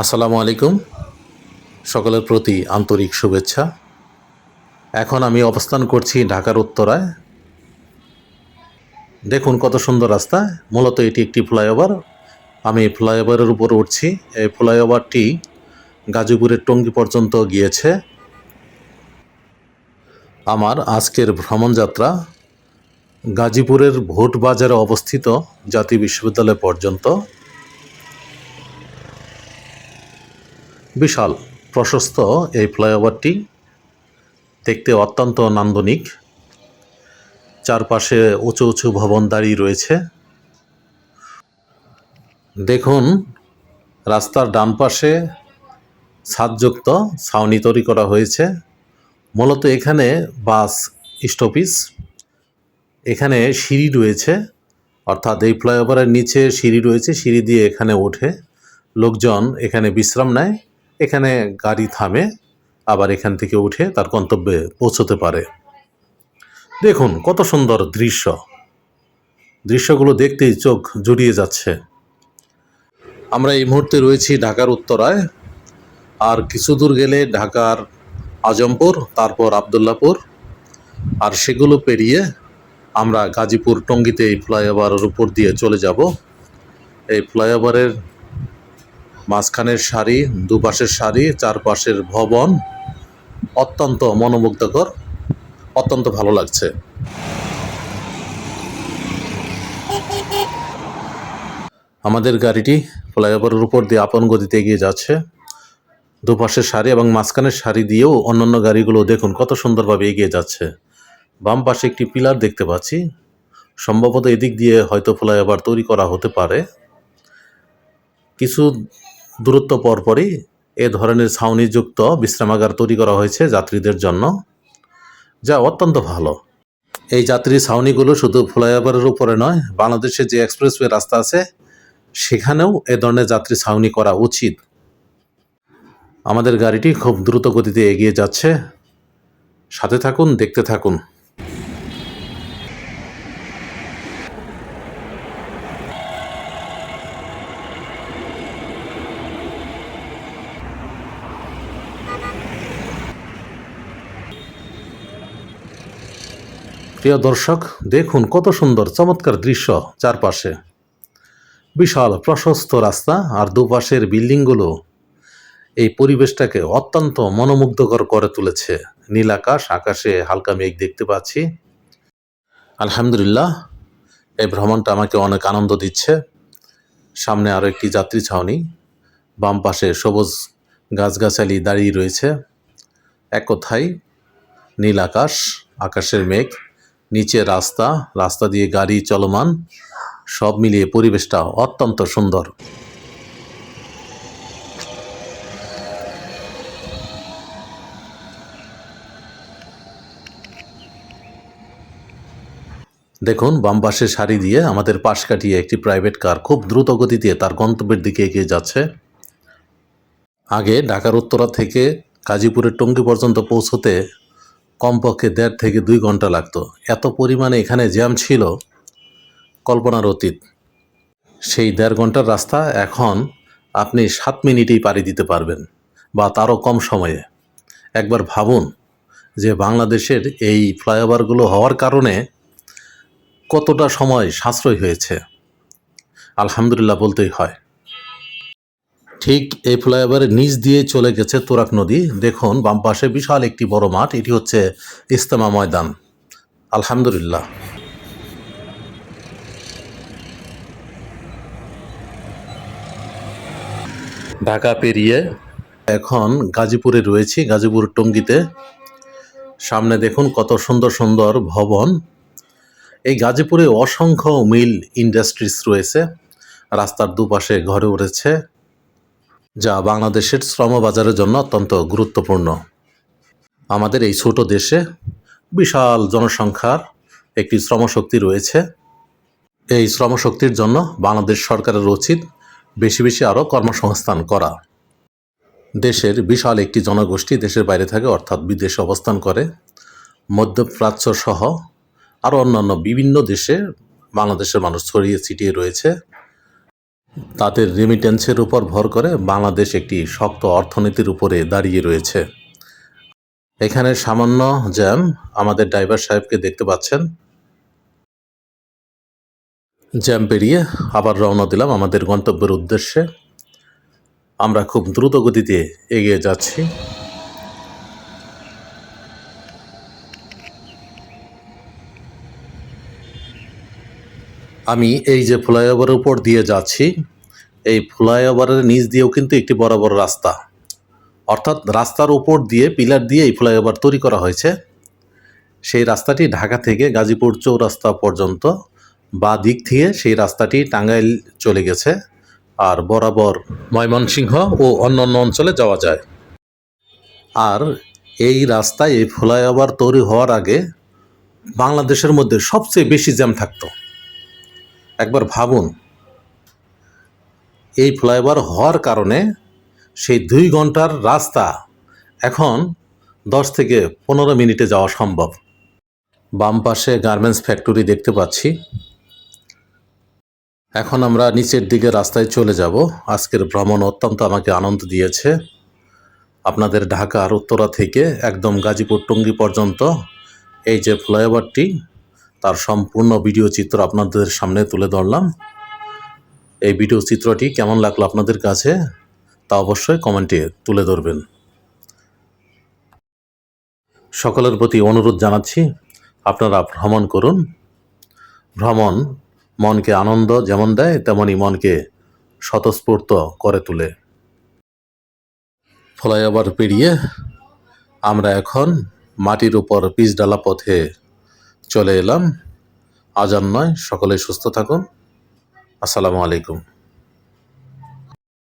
আসসালামু আলাইকুম। সকলের প্রতি আন্তরিক শুভেচ্ছা। এখন আমি অবস্থান করছি ঢাকার উত্তরায়। দেখুন কত সুন্দর রাস্তা। মূলত এটি একটি ফ্লাইওভার। আমি ফ্লাইওভারের উপর উঠছি। এই ফ্লাইওভারটি গাজীপুরের টঙ্গী পর্যন্ত গিয়েছে। আমার আজকের ভ্রমণযাত্রা গাজীপুরের ভোট বাজারে অবস্থিত জাতীয় বিশ্ববিদ্যালয় পর্যন্ত। বিশাল, প্রশস্ত এই ফ্লাইওভারটি দেখতে অত্যন্ত নান্দনিক। চারপাশে উঁচু উঁচু ভবন দাঁড়িয়ে রয়েছে। দেখুন, রাস্তার ডান পাশে ছাদযুক্ত ছাউনি তৈরি করা হয়েছে। মূলত এখানে বাস স্টপিস এখানে সিঁড়ি রয়েছে। অর্থাৎ এই ফ্লাইওভারের নিচে সিঁড়ি রয়েছে, সিঁড়ি দিয়ে এখানে ওঠে। লোকজন এখানে বিশ্রাম নেয়। এখানে গাড়ি থামে, আবার এখান থেকে উঠে তার গন্তব্যে পৌঁছতে পারে। দেখুন কত সুন্দর দৃশ্য। দৃশ্যগুলো দেখতেই চোখ জুড়িয়ে যাচ্ছে। আমরা এই মুহূর্তে রয়েছি ঢাকার উত্তরায়। আর কিছু দূর গেলে ঢাকার আজমপুর, তারপর আবদুল্লাপুর। আর সেগুলো পেরিয়ে আমরা গাজীপুর টঙ্গিতে এই ফ্লাইওভারের উপর দিয়ে চলে যাব। এই ফ্লাইওভারের মাঝখানের সারি, দুপাশের সারি, চারপাশের ভবন অত্যন্ত মনোমুগ্ধকর, অত্যন্ত ভালো লাগছে। আমাদের গাড়িটি ফ্লাইওভারের উপর দিয়ে আপন গতিতে এগিয়ে যাচ্ছে। দুপাশের সারি এবং মাঝখানের সারি দিয়েও অন্যান্য গাড়িগুলো দেখুন কত সুন্দরভাবে এগিয়ে যাচ্ছে। বাম পাশে একটি পিলার দেখতে পাচ্ছি। সম্ভবত এদিক দিয়ে হয়তো ফ্লাইওভার তৈরি করা হতে পারে। কিছু দূরত্ব পরপরই এ ধরনের ছাউনিযুক্ত বিশ্রামাগার তৈরি করা হয়েছে যাত্রীদের জন্য, যা অত্যন্ত ভালো। এই যাত্রী ছাউনিগুলো শুধু ফ্লাইওভারের উপরে নয় বাংলাদেশে যে এক্সপ্রেসওয়ে রাস্তা আছে, সেখানেও এ ধরনের যাত্রী ছাউনি করা উচিত। আমাদের গাড়িটি খুব দ্রুত গতিতে এগিয়ে যাচ্ছে। সাথে থাকুন, দেখতে থাকুন। প্রিয় দর্শক, দেখুন কত সুন্দর, চমৎকার দৃশ্য চারপাশে। বিশাল প্রশস্ত রাস্তা আর দুপাশের বিল্ডিংগুলো এই পরিবেশটাকে অত্যন্ত মনোমুগ্ধকর করে তুলেছে। নীল আকাশ, আকাশে হালকা মেঘ দেখতে পাচ্ছি। আলহামদুলিল্লাহ, এই ভ্রমণটা আমাকে অনেক আনন্দ দিচ্ছে। সামনে আরও একটি যাত্রী ছাউনি, বাম পাশে সবুজ গাছগাছালি দাঁড়িয়ে রয়েছে। এক কথায়, নীল আকাশ, আকাশের মেঘ। নিচে রাস্তা রাস্তা দিয়ে গাড়ি চলমান, সব মিলিয়ে পরিবেশটা অত্যন্ত সুন্দর। দেখুন, বাম পাশে সারি দিয়ে আমাদের পাশ কাটিয়ে একটি প্রাইভেট কার খুব দ্রুত গতিতে তার গন্তব্যের দিকে এগিয়ে যাচ্ছে। আগে ঢাকার উত্তরা থেকে গাজীপুরের টঙ্গী পর্যন্ত পৌঁছতে কমপক্ষে দেড় থেকে দুই ঘণ্টা লাগতো। এত পরিমাণে এখানে জ্যাম ছিল, কল্পনার অতীত। সেই দেড় ঘণ্টার রাস্তা এখন আপনি সাত মিনিটেই পাড়ি দিতে পারবেন, বা তারও কম সময়ে। একবার ভাবুন যে বাংলাদেশের এই ফ্লাইওভারগুলো হওয়ার কারণে কতটা সময় সাশ্রয় হয়েছে। আলহামদুলিল্লাহ বলতেই হয়। ঠিক এই ফ্লাইওভারের নিচ দিয়ে চলে গেছে তোরাক নদী। দেখুন, বাম পাশে বিশাল একটি বড় মাঠ, এটি হচ্ছে ইস্তেমা ময়দান। আলহামদুলিল্লাহ। ঢাকা পেরিয়ে এখন গাজীপুরে রয়েছি, গাজীপুর টঙ্গিতে। সামনে দেখুন কত সুন্দর সুন্দর ভবন। এই গাজীপুরে অসংখ্য মিল ইন্ডাস্ট্রিজ রয়েছে। রাস্তার দুপাশে ঘরে উঠেছে। যা বাংলাদেশের শ্রমবাজারের জন্য অত্যন্ত গুরুত্বপূর্ণ। আমাদের এই ছোট দেশে বিশাল জনসংখ্যার একটি শ্রমশক্তি রয়েছে। এই শ্রমশক্তির জন্য বাংলাদেশ সরকারের উচিত বেশি বেশি আরও কর্মসংস্থান করা। দেশের বিশাল একটি জনগোষ্ঠী দেশের বাইরে থাকে, অর্থাৎ বিদেশে অবস্থান করে। মধ্যপ্রাচ্য সহ আরও অন্যান্য বিভিন্ন দেশে বাংলাদেশের মানুষ ছড়িয়ে ছিটিয়ে রয়েছে। তাদের রেমিটেন্সের উপর ভর করে বাংলাদেশ একটি শক্ত অর্থনীতির উপরে দাঁড়িয়ে রয়েছে। এখানে সামান্য জ্যাম আমাদের ড্রাইভার সাহেবকে দেখতে পাচ্ছেন। জ্যাম পেরিয়ে আবার রওনা দিলাম আমাদের গন্তব্যের উদ্দেশ্যে। আমরা খুব দ্রুত গতিতে এগিয়ে যাচ্ছি। আমি এই যে ফ্লাইওভারের উপর দিয়ে যাচ্ছি, এই ফ্লাইওভারের নিচ দিয়েও কিন্তু একটি বড় বড় রাস্তা। অর্থাৎ রাস্তার উপর দিয়ে পিলার দিয়ে এই ফ্লাইওভার তৈরি করা হয়েছে। সেই রাস্তাটি ঢাকা থেকে গাজীপুর চৌরাস্তা পর্যন্ত, বা দিক থেকে সেই রাস্তাটি টাঙ্গাইল চলে গেছে, আর বরাবর ময়মনসিংহ ও অন্যান্য অঞ্চলে যাওয়া যায়। আর এই রাস্তায় এই ফ্লাইওভার তৈরি হওয়ার আগে বাংলাদেশের মধ্যে সবচেয়ে বেশি জ্যাম থাকতো। একবার ভাবুন, এই ফ্লাইওভার হওয়ার কারণে সেই দুই ঘণ্টার রাস্তা এখন দশ থেকে পনেরো মিনিটে যাওয়া সম্ভব। বাম পাশে গার্মেন্টস ফ্যাক্টরি দেখতে পাচ্ছি। এখন আমরা নিচের দিকে রাস্তায় চলে যাব। আজকের ভ্রমণ অত্যন্ত আমাকে আনন্দ দিয়েছে। আপনাদের ঢাকার উত্তরা থেকে একদম গাজীপুর টঙ্গী পর্যন্ত এই যে ফ্লাইওভারটি তার সম্পূর্ণ ভিডিও চিত্র আপনাদের সামনে তুলে ধরলাম। এই ভিডিও চিত্রটি কেমন লাগল আপনাদের কাছে, তা অবশ্যই কমেন্টে তুলে ধরবেন। সকলের প্রতি অনুরোধ জানাচ্ছি, আপনারা ভ্রমণ করুন। ভ্রমণ মনকে আনন্দ যেমন দেয় তেমনই মনকে স্বতঃস্ফূর্ত করে তোলে। ফ্লাইওভার পেরিয়ে আমরা এখন মাটির উপর পিচডালা পথে চলে এলাম। আজান নয় সকলে সুস্থ থাকুন। আসসালামু আলাইকুম।